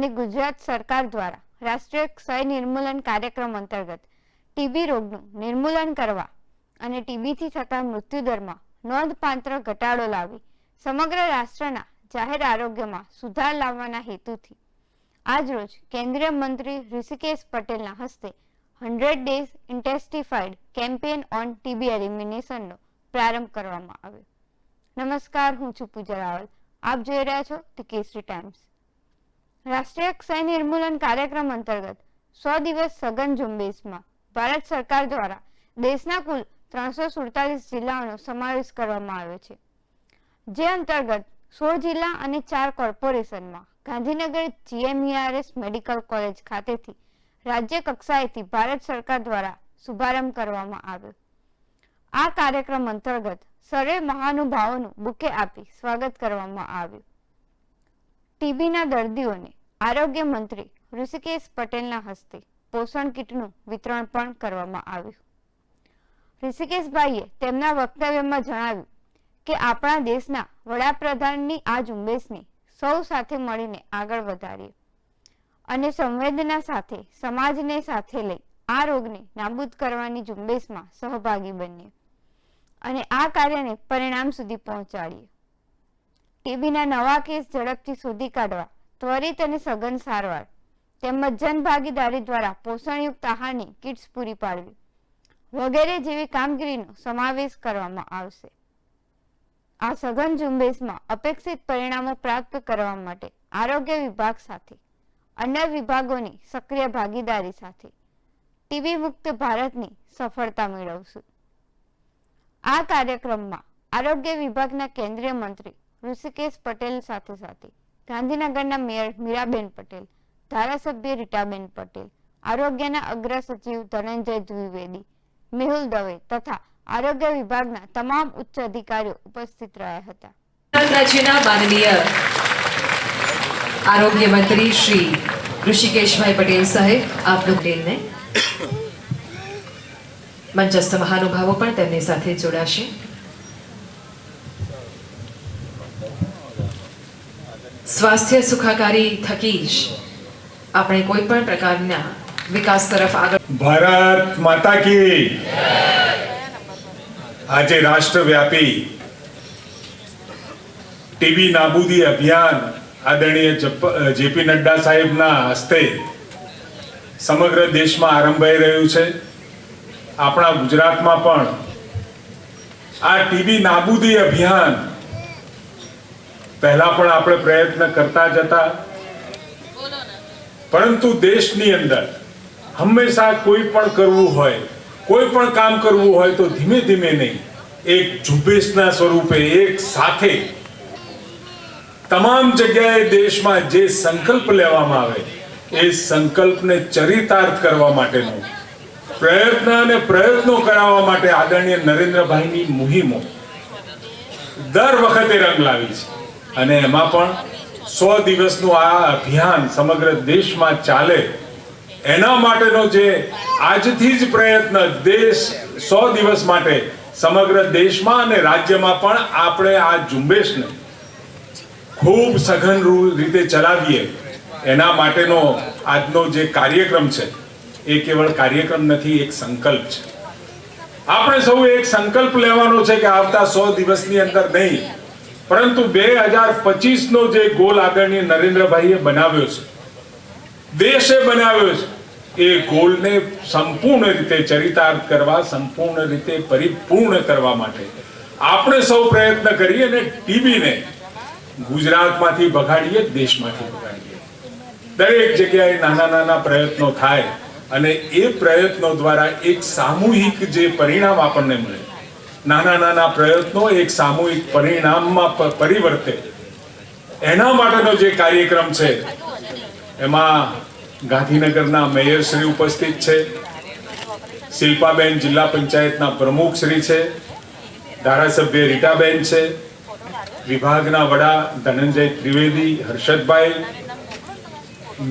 અને ગુજરાત સરકાર દ્વારા રાષ્ટ્રીય ક્ષય નિર્મૂલન કાર્યક્રમ અંતર્ગત ટીબી રોગનું નિર્મૂલન કરવા અને ટીબીથી થતા મૃત્યુદરમાં નોંધપાત્ર ઘટાડો લાવી સમગ્ર રાષ્ટ્રના જાહેર આરોગ્યમાં સુધાર લાવવાના હેતુથી આજરોજ કેન્દ્રીય મંત્રી ઋષિકેશ પટેલના હસ્તે hundred days intensified campaign on TB એલિમિનેશનનો પ્રારંભ કરવામાં આવ્યો. નમસ્કાર, હું છું પૂજા રાવલ. આપ જોઈ રહ્યા છો ધ કેસરી ટાઈમ્સ રાષ્ટ્રીય ક્ષય નિર્મૂલન કાર્યક્રમ અંતર્ગત સો દિવસ સઘન ઝુંબેશમાં ભારત સરકાર દ્વારા દેશના કુલ ત્રણસો સુડતાલીસ જિલ્લાઓનો સમાવેશ કરવામાં આવ્યો છે. જે અંતર્ગત સોળ જિલ્લા અને ચાર કોર્પોરેશનમાં ગાંધીનગર જીએમઈઆરએસ મેડિકલ કોલેજ ખાતેથી રાજ્ય કક્ષાએથી ભારત સરકાર દ્વારા શુભારંભ કરવામાં આવ્યો. આ કાર્યક્રમ અંતર્ગત સર્વે મહાનુભાવોનું બુકે આપી સ્વાગત કરવામાં આવ્યું. ટીબીના દર્દીઓને આરોગ્ય મંત્રી ઋષિકેશ પટેલના હસ્તે પોષણ કીટનું વિતરણ પણ કરવામાં આવ્યું. ઋષિકેશભાઈએ તેમના વક્તવ્યમાં જણાવ્યું કે આપણા દેશના વડાપ્રધાનની આ ઝુંબેશને સૌ સાથે મળીને આગળ વધારીએ અને સંવેદના સાથે, સમાજને સાથે લઈ આ રોગને નાબૂદ કરવાની ઝુંબેશમાં સહભાગી બનીએ અને આ કાર્યને પરિણામ સુધી પહોંચાડીએ ટીબીના નવા કેસ ઝડપથી શોધી કાઢવા, ત્વરિત અને સઘન સારવાર. તેમજ જનભાગીદારી દ્વારા પોષણયુક્ત આહારની કિટ્સ પૂરી પાડવી, વગેરે જેવી કામગીરીનો સમાવેશ કરવામાં આવશે. આ સઘન ઝુંબેશમાં અપેક્ષિત પરિણામો પ્રાપ્ત કરવા માટે આરોગ્ય વિભાગ સાથે, અન્ય વિભાગોની સક્રિય ભાગીદારી સાથે ટીબી મુક્ત ભારતની સફળતા મેળવશું. આ કાર્યક્રમમાં આરોગ્ય વિભાગના કેન્દ્રીય મંત્રી ઋષિકેશ પટેલ સાથે સાથે. ગાંધીનગરના મેયર મીરાબેન પટેલ, ધારાસભ્ય રીટાબેન પટેલ, આરોગ્યના અગ્ર સચિવ ધનંજય દ્વિવેદી, મેહુલ દવે તથા આરોગ્ય વિભાગના તમામ ઉચ્ચ અધિકારીઓ ઉપસ્થિત રહ્યા હતા. આરોગ્ય મંત્રી શ્રી ઋષિકેશભાઈ પટેલ સાહેબ આપનું પટેલને મંચસ્થ મહાનુભાવો પણ તેમની સાથે જોડાશે. સ્વાસ્થ્ય સુખાકારી થકી જ આપણે કોઈ પણ પ્રકારના વિકાસ તરફ આગળ ભારત માતા કી આજે રાષ્ટ્રવ્યાપી ટીબી નાબૂદી અભિયાન આદરણીય જેપી નડ્ડા સાહેબના હસ્તે સમગ્ર દેશમાં આરંભાઈ રહ્યું છે. આપણા ગુજરાતમાં પણ આ ટીબી નાબૂદી અભિયાન પહેલા પણ આપણે પ્રયત્ન કરતા જતા પરંતુ દેશની અંદર હંમેશા કોઈ પણ કરવું હોય, કોઈ પણ કામ કરવું હોય તો ધીમે ધીમે નહીં, એક ઝુંબેશના સ્વરૂપે, એક સાથે તમામ જગ્યાએ દેશમાં જે સંકલ્પ લેવામાં આવે, એ સંકલ્પને ચરિતાર્થ કરવા માટેનો, પ્રયત્ન અને પ્રયત્નો કરાવવા માટે આદરણીય નરેન્દ્રભાઈની મુહિમો દર વખતે રંગ લાવી છે. અને એમાં પણ સો દિવસનું આ અભિયાન સમગ્ર દેશમાં ચાલે. એના માટેનો જે આજથી જ પ્રયત્ન દેશ સો દિવસ માટે સમગ્ર દેશમાં અને રાજ્યમાં પણ આપણે આ ઝુંબેશને ખૂબ સઘન રીતે ચલાવીએ. એના માટેનો આજનો જે કાર્યક્રમ છે, એ કેવળ કાર્યક્રમ નથી, એક સંકલ્પ છે. આપણે સૌ એક સંકલ્પ લેવાનો છે કે આવતા સો દિવસની અંદર નહીં પરંતુ બે હજાર પચીસનો જે ગોલ આદરણીય નરેન્દ્રભાઈએ બનાવ્યો છે, દેશે બનાવ્યો છે, એ ગોલને સંપૂર્ણ રીતે ચરિતાર્થ કરવા, સંપૂર્ણ રીતે પરિપૂર્ણ કરવા માટે. આપણે સૌ પ્રયત્ન કરીએ અને ટીબીને ગુજરાતમાંથી ભગાડીએ, દેશમાંથી બગાડીએ દરેક જગ્યાએ નાના નાના પ્રયત્નો થાય અને એ પ્રયત્નો દ્વારા એક સામૂહિક જે પરિણામ આપણને મળે. નાના નાના પ્રયત્નો એક સામૂહિક પરિણામમાં પરિવર્તે. એના માટેનો જે કાર્યક્રમ છે, એમાં ગાંધીનગરના મેયર શ્રી ઉપસ્થિત છે, શિલ્પાબેન જિલ્લા પંચાયતના પ્રમુખ શ્રી છે, ધારાસભ્ય રીટાબેન છે, વિભાગના વડા Dhananjay Trivedi, Harshadbhai,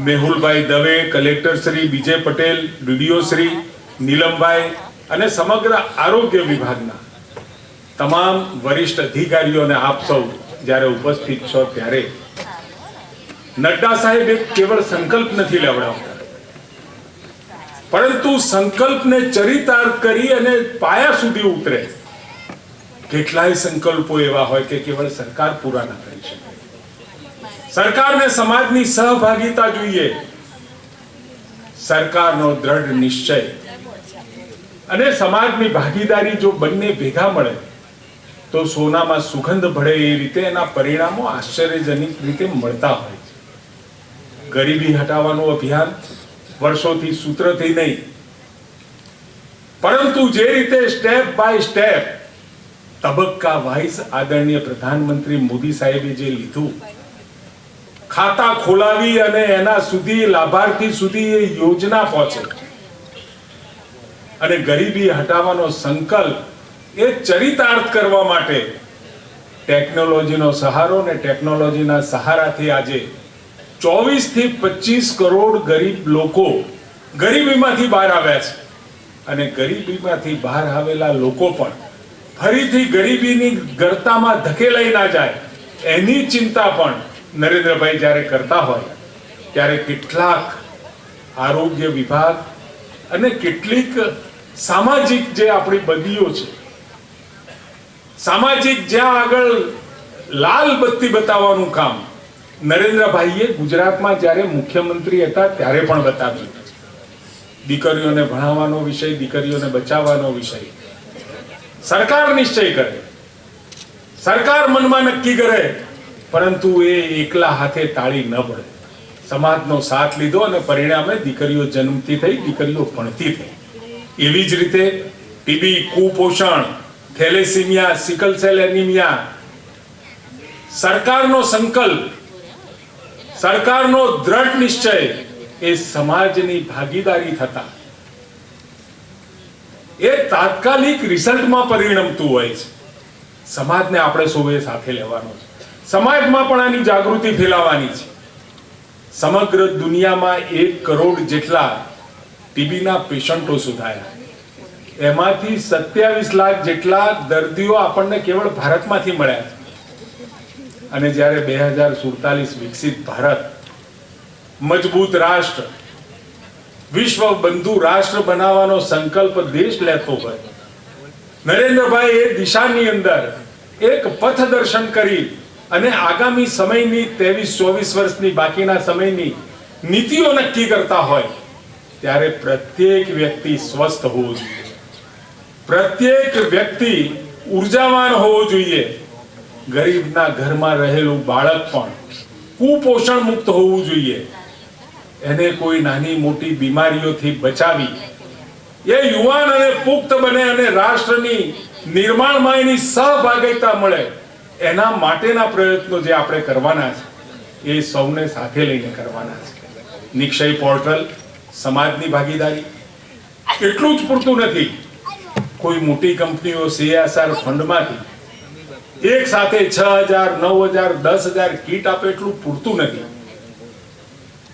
Mehulbhai Dave, collector Shri B J Patel, DDO Shri નીલમભાઈ અને સમગ્ર આરોગ્ય વિભાગના તમામ વરિષ્ઠ અધિકારીઓને આપ સૌ જ્યારે ઉપસ્થિત છો ત્યારે નડ્ડા સાહેબ એક કેવળ સંકલ્પ નથી લેવડાવતા. પરંતુ સંકલ્પને ચરિતાર્થ કરી અને પાયા સુધી ઉતરે. કેટલાય સંકલ્પો એવા હોય કે કેવળ સરકાર પૂરા ના કરી શકે. સરકારને સમાજની સહભાગિતા જોઈએ. સરકારનો દ્રઢ નિશ્ચય. અને સમાજની ભાગીદારી જો બંને ભેગા મળે તો સોનામાં સુગંધ ભળે એ રીતે એના પરિણામો આશ્ચર્યજનક રીતે મળતા હોય છે. ગરીબી હટાવવાનું અભિયાન વર્ષોથી સૂત્રથી નહીં. પરંતુ જે રીતે સ્ટેપ બાય સ્ટેપ તબક્કા વાઇઝ આદરણીય પ્રધાનમંત્રી મોદી સાહેબે જે લીધું, ખાતા ખોલાવી અને એના સુધી લાભાર્થી સુધી એ યોજના પહોંચે. અને ગરીબી હટાવવાનો સંકલ્પ એ ચરિતાર્થ કરવા માટે ટેકનોલોજીનો સહારો ને ટેકનોલોજીના સહારાથી આજે ચોવીસથી પચીસ કરોડ ગરીબ લોકો ગરીબીમાંથી બહાર આવ્યા છે. અને ગરીબીમાંથી બહાર આવેલા લોકો પણ ફરીથી ગરીબીની ગરતામાં ધકેલાઈ ના જાય એની ચિંતા પણ નરેન્દ્રભાઈ જ્યારે કરતા હોય ત્યારે કેટલાક આરોગ્ય વિભાગ અને કેટલીક સામાજિક જે આપણી બદલીઓ છે સામાજિક જ્યાં આગળ લાલ બત્તી બતાવવાનું કામ, નરેન્દ્રભાઈએ ગુજરાતમાં જ્યારે મુખ્યમંત્રી હતા ત્યારે પણ બતાવ્યું. દીકરીઓને ભણાવવાનો વિષય, દીકરીઓને બચાવવાનો વિષય. સરકાર નિશ્ચય કરે. સરકાર મનમાં નક્કી કરે, પરંતુ એ એકલા હાથે તાળી ન પડે. સમાજનો સાથ લીધો અને પરિણામે દીકરીઓ જન્મતી થઈ, દીકરીઓ ભણતી થઈ. એવી જ રીતે ટીબી કુપોષણ થેલેસીમિયા, સિકલ સેલ એનિમિયા. સરકારનો સંકલ્પ, સરકારનો દ્રઢ નિશ્ચય એ સમાજની ભાગીદારી થતા. એ તાત્કાલિક રિઝલ્ટમાં પરિણમતું હોય છે. સમાજને આપણે સૌએ સાથે લેવાનો છે. સમાજમાં પણ આની જાગૃતિ ફેલાવવાની છે. સમગ્ર દુનિયામાં એક કરોડ જેટલા ટીબીના પેશન્ટો સુધાયા એમાંથી સત્યાવીસ લાખ જેટલા દર્દીઓ આપણને કેવળ ભારતમાંથી મળ્યા અને જ્યારે બે હજાર સુડતાલીસ વિકસિત ભારત, મજબૂત રાષ્ટ્ર, વિશ્વ બંધુ રાષ્ટ્ર બનાવવાનો સંકલ્પ દેશ લેતો હોય નરેન્દ્રભાઈ એ દિશાની અંદર એક પથદર્શન કરી અને આગામી સમયની ત્રેવીસ, ચોવીસ વર્ષની બાકીના સમયની નીતિઓ નક્કી કરતા હોય, ત્યારે પ્રત્યેક વ્યક્તિ સ્વસ્થ હોવો જોઈએ. પ્રત્યેક વ્યક્તિ ઉર્જાવાન હોવો જોઈએ. ગરીબના ઘરમાં રહેલું બાળક પણ કુપોષણ મુક્ત હોવું જોઈએ. એને કોઈ નાની મોટી બીમારીઓથી બચાવી એ યુવાન અને પુખ્ત બને અને રાષ્ટ્રની નિર્માણમાં એની સહભાગિતા મળે એના માટેના પ્રયત્નો જે આપણે કરવાના છે, એ સૌને સાથે લઈને કરવાના છે. નિક્ષય પોર્ટલ સમાજની ભાગીદારી. એટલું જ પૂરતું નથી. કોઈ મોટી કંપનીઓ સીએસઆર ફંડમાંથી એક સાથે છ હજાર, નવ હજાર, દસ હજાર કીટ આપે એટલું પૂરતું નથી.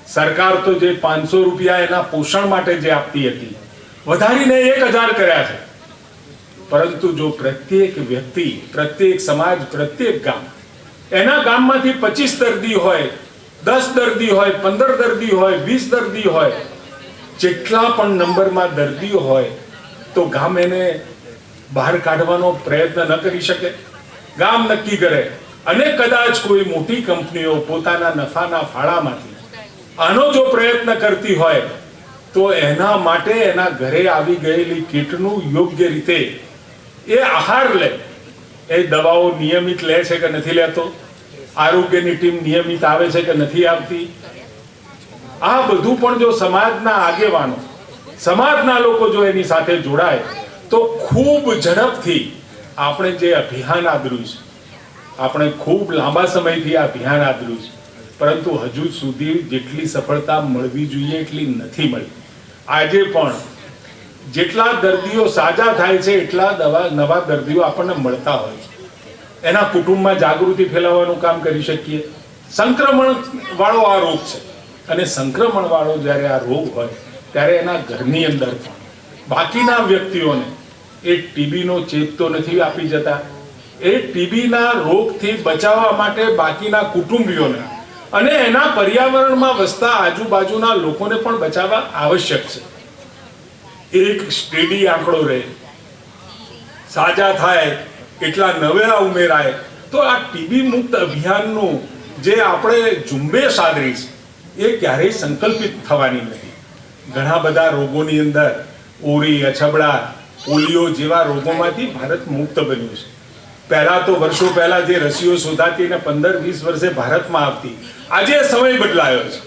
સરકાર તો જે પાંચસો રૂપિયા એના પોષણ માટે જે આપતી હતી, વધારીને એક હજાર કર્યા છે. પરંતુ જો પ્રત્યેક વ્યક્તિ, પ્રત્યેક સમાજ, પ્રત્યેક ગામ એના ગામમાંથી પચીસ દર્દી હોય, દસ દર્દી હોય, પંદર દર્દી હોય, વીસ દર્દી હોય, જેટલા પણ નંબરમાં દર્દીઓ હોય તો ગામ એને બહાર કાઢવાનો પ્રયત્ન ન કરી શકે. ગામ નક્કી કરે. અને કદાચ કોઈ મોટી કંપનીઓ પોતાના નફાના ફાળામાંથી આનો જો પ્રયત્ન કરતી હોય, તો એના માટે એના ઘરે આવી ગયેલી કીટનું યોગ્ય રીતે એ આહાર લે. એ દવાઓ નિયમિત લે છે કે નથી લેતો? આરોગ્યની ટીમ નિયમિત આવે છે કે નથી આવતી? આ બધું પણ જો સમાજના આગેવાનો સમાજના લોકો જો એની સાથે જોડાય, તો ખૂબ ઝડપથી આપણે જે અભિયાન આદર્યું છે, આપણે ખૂબ લાંબા સમયથી આ અભિયાન આદર્યું છે, પરંતુ હજુ સુધી જેટલી સફળતા મળવી જોઈએ એટલી નથી મળી. આજે પણ જેટલા દર્દીઓ સાજા થાય છે, એટલા દવા, નવા દર્દીઓ આપણને મળતા હોય છે. એના કુટુંબમાં જાગૃતિ ફેલાવવાનું કામ કરી શકીએ. સંક્રમણ વાળો આ રોગ છે. અને સંક્રમણ વાળો જ્યારે આ રોગ હોય ત્યારે એના ઘરની અંદર પણ. બાકીના વ્યક્તિઓને એ ટીબીનો ચેપ તો નથી આપી જતા. એ ટીબીના રોગથી બચાવવા માટે બાકીના કુટુંબીઓને અને એના પર્યાવરણમાં વસતા આજુબાજુના લોકોને પણ બચાવવા આવશ્યક છે. એક સ્ટેડી આંકડો રહે. સાજા થાય, એટલા નવેરા ઉમેરાય, તો આ ટીબી મુક્ત અભિયાનનું જે આપણે ઝુંબેશ આદરી છે, એ ક્યારેય સંકલ્પિત થવાની નથી ઘણા બધા રોગોની અંદર ઓરી, અછબડા, પોલિયો જેવા રોગોમાંથી ભારત મુક્ત બન્યું છે. પહેલા તો વર્ષો પહેલા જે રસીઓ શોધાતી અને પંદર, વીસ વર્ષે ભારતમાં આવતી, આજે સમય બદલાયો છે.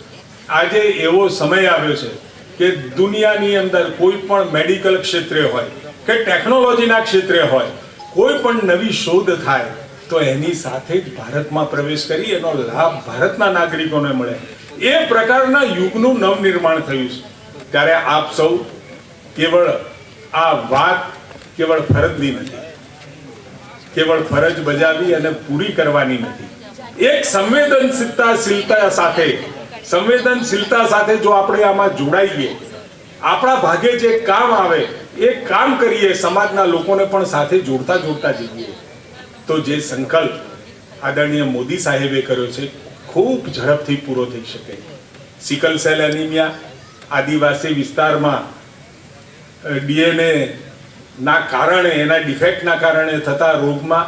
આજે એવો સમય આવ્યો છે કે દુનિયાની અંદર કોઈ પણ મેડિકલ ક્ષેત્રે હોય કે ટેકનોલોજીના ક્ષેત્રે હોય, કોઈ પણ નવી શોધ થાય, તો એની સાથે જ ભારતમાં પ્રવેશ કરી, એનો લાભ ભારતના નાગરિકોને મળે. એ પ્રકારના યુગનું નવનિર્માણ થયું છે. ત્યારે આપ સૌ કેવળ આ વાત કેવળ ફરજની નથી. કેવળ ફરજ બજાવી અને પૂરી કરવાની નથી. એક સંવેદનશીલતાશીલતા સાથે, સંવેદનશીલતા સાથે જો આપણે આમાં જોડાઈએ, આપણા ભાગે જે કામ આવે, એ કામ કરીએ, સમાજના લોકોને પણ સાથે જોડતા જોડતા જઈએ. તો જે સંકલ્પ આદરણીય મોદી સાહેબે કર્યો છે, ખૂબ ઝડપથી પૂરો થઈ શકે. સિકલ સેલ એનિમિયા આદિવાસી વિસ્તારમાં ડીએનએ ના કારણે, એના ડિફેક્ટના કારણે થતા રોગમાં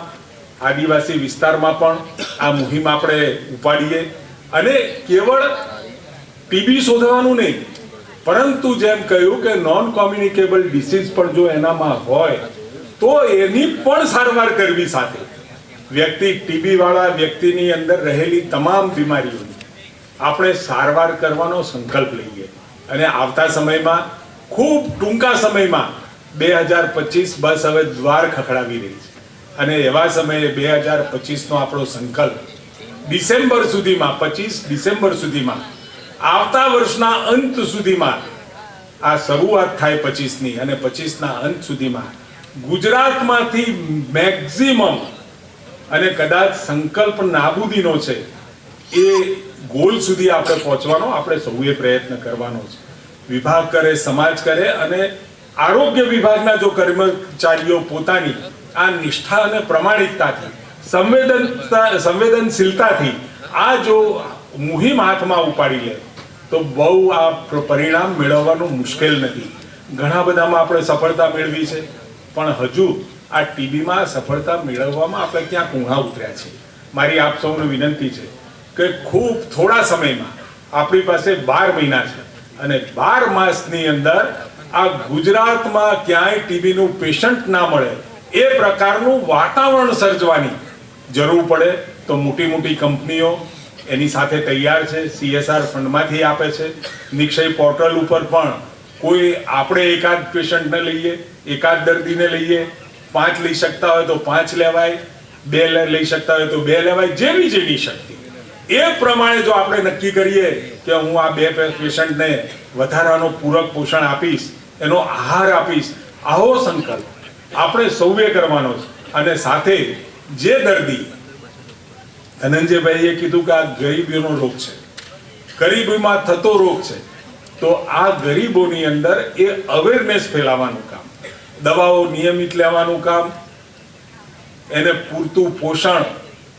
આદિવાસી વિસ્તારમાં પણ આ મુહિમ આપણે ઉપાડીએ. અને કેવળ ટીબી શોધવાનું નહીં, પરંતુ જેમ કહ્યું કે નોન કોમ્યુનિકેબલ ડિસીઝ પણ જો એનામાં હોય, તો એની પણ સારવાર કરવી સાથે. વ્યક્તિ ટીબી વાળા વ્યક્તિની અંદર રહેલી તમામ બીમારીઓની આપણે સારવાર કરવાનો સંકલ્પ લઈએ. અને આવતા સમયમાં, ખૂબ ટૂંકા સમયમાં, બે હજાર પચીસ બસ હવે દ્વાર ખખડાવી રહી છે. અને એવા સમયે બે હજાર પચીસનો આપણો સંકલ્પ, ડિસેમ્બર સુધીમાં, પચીસ ડિસેમ્બર સુધીમાં, આવતા વર્ષના અંત સુધીમાં, આ શરૂઆત થાય પચીસની અને પચીસના અંત સુધીમાં, ગુજરાતમાંથી મેક્ઝિમમ અને કદાચ સંકલ્પ નાબૂદીનો છે, એ ગોલ સુધી આપણે પહોંચવાનો, આપણે સૌએ પ્રયત્ન કરવાનો છે. વિભાગ કરે, સમાજ કરે અને આરોગ્ય વિભાગના જો કર્મચારીઓ પોતાની આ નિષ્ઠા અને પ્રમાણિકતાથી, સંવેદનતા, સંવેદનશીલતાથી આ જો મુહિમ હાથમાં ઉપાડી લે, તો બહુ આ પરિણામ મેળવવાનું મુશ્કેલ નથી. ઘણા બધામાં આપણે સફળતા મેળવી છે, પણ હજુ આ ટીબીમાં સફળતા મેળવવામાં આપણે ક્યાં કુંહા ઉતર્યા છે. મારી આપ સૌને વિનંતી છે કે ખૂબ થોડા સમયમાં. આપણી પાસે બાર મહિના છે. અને બાર માસની અંદર આ ગુજરાતમાં ક્યાંય ટીબીનું પેશન્ટ ના મળે એ પ્રકારનું વાતાવરણ સર્જવાની જરૂર પડે તો મોટી મોટી કંપનીઓ એની સાથે તૈયાર છે સીએસઆર ફંડમાંથી આપે છે. નિક્ષય પોર્ટલ ઉપર પણ કોઈ આપણે એકાદ પેશન્ટને લઈએ, એકાદ દર્દીને લઈએ, પાંચ લઈ શકતા હોય તો પાંચ લેવાય, બે લઈ શકતા હોય તો બે લેવાય, જેવી જેવી શક્તિ. એ પ્રમાણે જો આપણે નક્કી કરીએ કે હું આ બે પેશન્ટને વધારાનો પૂરક પોષણ આપીશ, એનો આહાર આપીશ, આવો સંકલ્પ આપણે સૌએ કરવાનો છે. અને સાથે જે દર્દી ધનંજયભાઈએ કીધું કે આ ગરીબીનો રોગ છે. ગરીબીમાં થતો રોગ છે. તો આ ગરીબોની અંદર એ અવેરનેસ ફેલાવવાનું કામ, દવાઓ નિયમિત લેવાનું કામ, એને પૂરતું પોષણ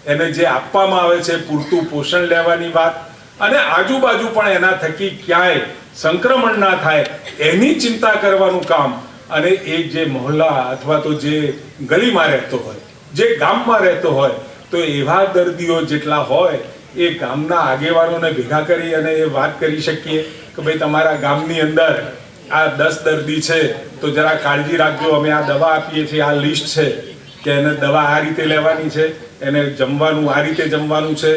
એને જે આપવામાં આવે છે, પૂરતું પોષણ લેવાની વાત. અને આજુબાજુ પણ એના થકી ક્યાંય સંક્રમણ ના થાય એની ચિંતા કરવાનું કામ. અને એ જે મહોલ્લા અથવા તો જે ગલીમાં રહેતો હોય, જે ગામમાં રહેતો હોય, તો એવા દર્દીઓ જેટલા હોય, એ ગામના આગેવાનોને ભેગા કરી અને એ વાત કરી શકીએ કે ભાઈ, તમારા ગામની અંદર આ દસ દર્દી છે, તો જરા કાળજી રાખજો, અમે આ દવા આપીએ છીએ, આ લિસ્ટ છે. કે એને દવા આ રીતે લેવાની છે, એને જમવાનું આ રીતે જમવાનું છે.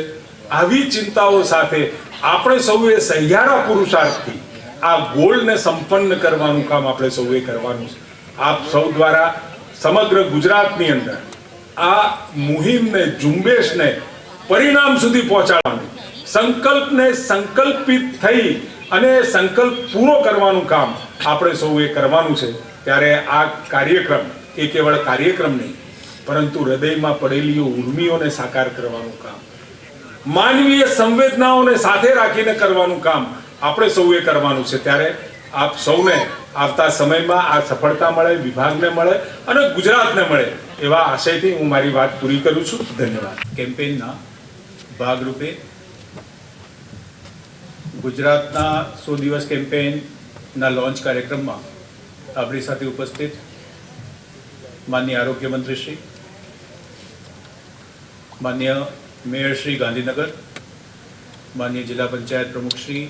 આવી ચિંતાઓ સાથે આપણે સૌએ સહિયારા પુરુષાર્થથી આ ગોલને સંપન્ન કરવાનું કામ આપણે સૌએ કરવાનું છે. આપ સૌ દ્વારા સમગ્ર ગુજરાતની અંદર આ મુહિમને, ઝુંબેશને પરિણામ સુધી પહોંચાડવાનું, સંકલ્પને સંકલ્પિત થઈ અને સંકલ્પ પૂરો કરવાનું કામ આપણે સૌએ કરવાનું છે. ત્યારે આ કાર્યક્રમ એ કેવળ કાર્યક્રમ નહીં પરંતુ હૃદયમાં પડેલી ઉર્મિઓને સાકાર કરવાનું કામ. માનવીય સંવેદનાઓને સાથે રાખીને કરવાનું કામ આપણે સૌએ કરવાનું છે. ત્યારે આપ સૌને આવતા સમયમાં આ સફળતા મળે, વિભાગને મળે અને ગુજરાતને મળે એવા આશયથી હું મારી વાત પૂરી કરું છું. ધન્યવાદ. કેમ્પેનના ભાગરૂપે ગુજરાતના સો દિવસ કેમ્પેનના લોન્ચ કાર્યક્રમમાં આપણી સાથે ઉપસ્થિત માનનીય આરોગ્ય મંત્રી શ્રી માન્ય મેયર શ્રી ગાંધીનગર, માન્ય જિલ્લા પંચાયત પ્રમુખ શ્રી,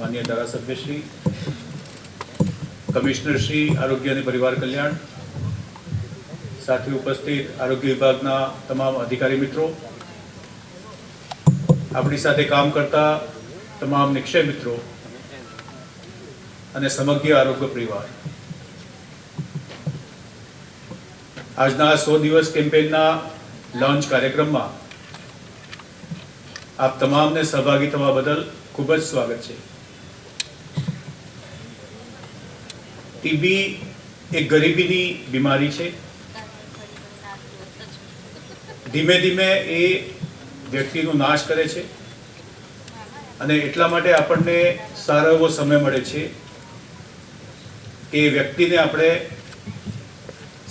માન્ય ધારાસભ્ય શ્રી, કમિશનર શ્રી, આરોગ્ય અને પરિવાર કલ્યાણ, સાથે ઉપસ્થિત આરોગ્ય વિભાગના તમામ અધિકારી મિત્રો, આપણી સાથે કામ કરતા તમામ નિક્ષય મિત્રો અને સમગ્ર આરોગ્ય પરિવાર. આજના સો દિવસ કેમ્પેઇનના લોન્ચ કાર્યક્રમમાં આપ તમામને સહભાગી થવા બદલ ખૂબ જ સ્વાગત છે. ટીબી એ ગરીબીની બીમારી છે. ધીમે ધીમે એ વ્યક્તિનો નાશ કરે છે. અને એટલા માટે આપણને સારો એવો સમય મળે છે કે વ્યક્તિને આપણે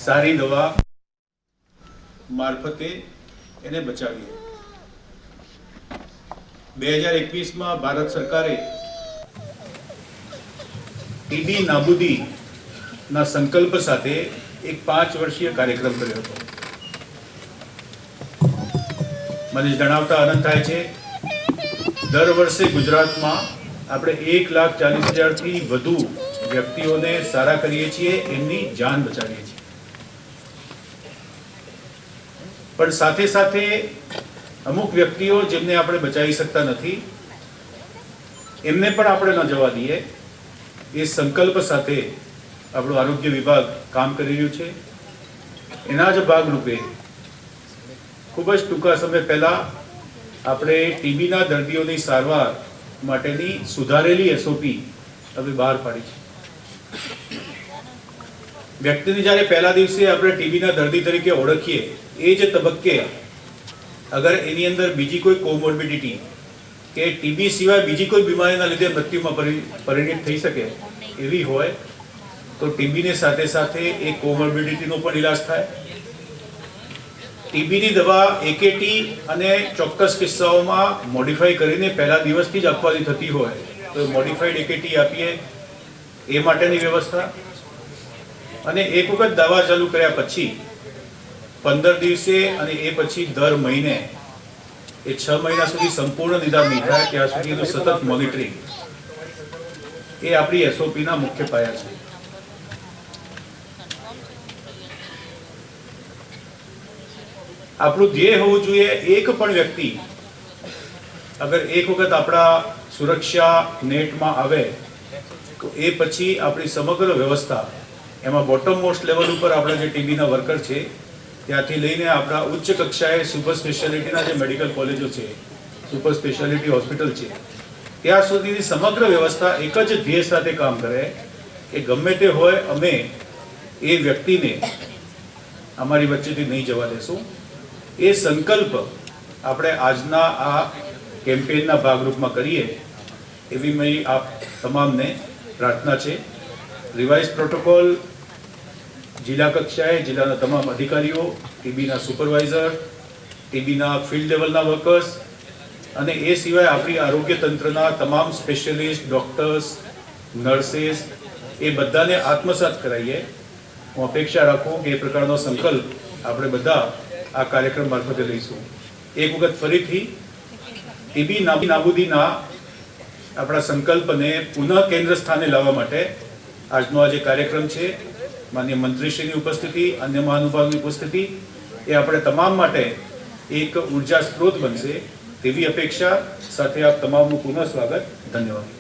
સારી દવા મારફતે એને બચાવીએ. બે હજાર એકવીસમાં ભારત સરકારે ટીબી નાબૂદીના સંકલ્પ સાથે એક પાંચ વર્ષીય કાર્યક્રમ કર્યો હતો. મને જણાવતા આનંદ થાય છે, દર વર્ષે ગુજરાતમાં આપણે એક લાખ ચાલીસ હજારથી વધુ વ્યક્તિઓને સારા કરીએ છીએ, એમની જાન બચાવીએ છીએ. પણ સાથે સાથે અમુક વ્યક્તિઓ જેમને આપણે બચાવી શકતા નથી, એમને પણ આપણે ન જવા દઈએ. એ સંકલ્પ સાથે આપણું આરોગ્ય વિભાગ કામ કરી રહ્યું છે. એના જ ભાગરૂપે ખૂબ જ ટૂંકા સમય પહેલા આપણે ટીબીના દર્દીઓની સારવાર માટેની સુધારેલી એસઓપી હવે બહાર પાડી છે. વ્યક્તિને જ્યારે પહેલા દિવસે આપણે ટીબીના દર્દી તરીકે ઓળખીએ, એ જ તબક્કે અગર એની અંદર બીજી કોઈ કોમોર્બિડિટી કે ટીબી સિવાય બીજી કોઈ બીમારીના લીધે મૃત્યુમાં પરિણિત થઈ શકે એવી હોય, તો ટીબીની સાથે સાથે એ કોમોર્બિડિટીનો પણ ઇલાજ થાય. ટીબીની દવા એકેટી અને ચોક્કસ કિસ્સાઓમાં મોડિફાઈ કરીને પહેલા દિવસથી જ આપવાની થતી હોય, તો મોડિફાઈડ એકેટી આપીએ, એ માટેની વ્યવસ્થા. અને એક વખત દવા ચાલુ કર્યા પછી પંદર દિવસે અને એ પછી દર મહિને, એ છ મહિના સુધી સંપૂર્ણ નિદાન નહીં ત્યાં સુધી એનું સતત મોનિટરિંગ. એ આપણી એસઓપીના મુખ્ય પાયા છે. આપણું ધ્યેય હોવું જોઈએ એક પણ વ્યક્તિ અગર એક વખત આપણા સુરક્ષા નેટમાં આવે, તો એ પછી આપણી સમગ્ર વ્યવસ્થા એમાં બોટમ મોસ્ટ લેવલ ઉપર આપણા જે ટીબીના વર્કર છે, ત્યાંથી લઈને આપણા ઉચ્ચ કક્ષાએ સુપર સ્પેશિયાલિટીના જે મેડિકલ કોલેજો છે સુપર સ્પેશિયાલિટી હોસ્પિટલ છે, ત્યાં સુધીની સમગ્ર વ્યવસ્થા એક જ ધ્યેય સાથે કામ કરે કે ગમે તે હોય અમે એ વ્યક્તિને અમારી વચ્ચેથી નહીં જવા દેશું. એ સંકલ્પ આપણે આજના આ કેમ્પેઇનના ભાગરૂપમાં કરીએ, એવી મારી આપ તમામને પ્રાર્થના છે. રિવાઇઝ પ્રોટોકોલ, જિલ્લા કક્ષાએ જિલ્લાના તમામ અધિકારીઓ, ટીબીના સુપરવાઇઝર, ટીબીના ફિલ્ડ લેવલના વર્કર્સ અને એ સિવાય આપણી આરોગ્ય તંત્રના તમામ સ્પેશિયલિસ્ટ, ડોક્ટર્સ, નર્સિસ, એ બધાને આત્મસાત કરાવીએ હું અપેક્ષા રાખું કે એ પ્રકારનો સંકલ્પ આપણે બધા આ કાર્યક્રમ મારફતે લઈશું. એક વખત ફરીથી ટીબી નાબૂદીના આપણા સંકલ્પને પુનઃ કેન્દ્ર સ્થાને લાવવા માટે આજનો આ જે કાર્યક્રમ છે, માન્ય મંત્રીશ્રીની ઉપસ્થિતિ, અન્ય મહાનુભાવની ઉપસ્થિતિ, એ આપણે તમામ માટે એક ઊર્જા સ્ત્રોત બનશે તેવી અપેક્ષા સાથે આપ તમામનું પુનઃ સ્વાગત. ધન્યવાદ.